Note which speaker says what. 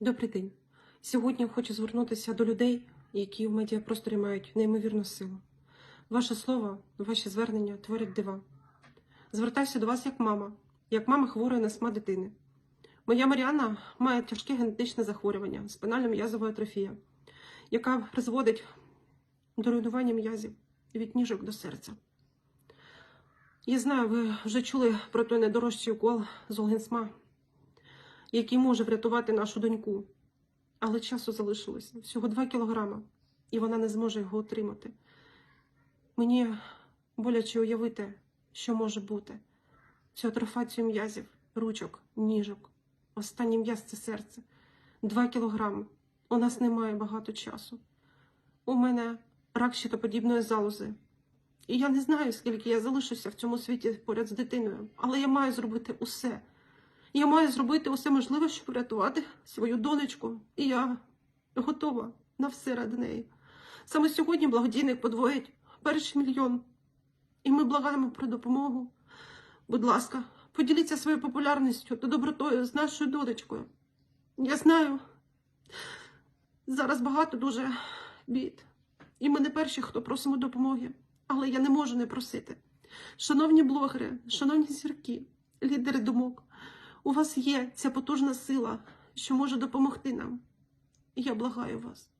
Speaker 1: Добрий день. Сьогодні хочу звернутися до людей, які в медіапросторі мають неймовірну силу. Ваше слово, ваші звернення творять дива. Звертаюся до вас як мама, як мама хворої на СМА дитини. Моя Маріана має тяжке генетичне захворювання, спинально-м'язова атрофія, яка призводить до руйнування м'язів від ніжок до серця. Я знаю, ви вже чули про той найдорожчий укол з Олгенсма, який може врятувати нашу доньку. Але часу залишилося всього 2 кілограма, і вона не зможе його отримати. Мені боляче уявити, що може бути. Цю атрофацію м'язів, ручок, ніжок. Останній м'яз це серце. 2 кілограми. У нас немає багато часу. У мене рак щитоподібної залози. І я не знаю, скільки я залишуся в цьому світі поряд з дитиною, але я маю зробити усе. Я маю зробити усе можливе, щоб врятувати свою донечку. І я готова на все ради неї. Саме сьогодні благодійник подвоїть перший мільйон. І ми благаємо про допомогу. Будь ласка, поділіться своєю популярністю та добротою з нашою донечкою. Я знаю, зараз багато дуже бід. І ми не перші, хто просимо допомоги. Але я не можу не просити. Шановні блогери, шановні зірки, лідери думок, у вас є ця потужна сила, що може допомогти нам. Я благаю вас.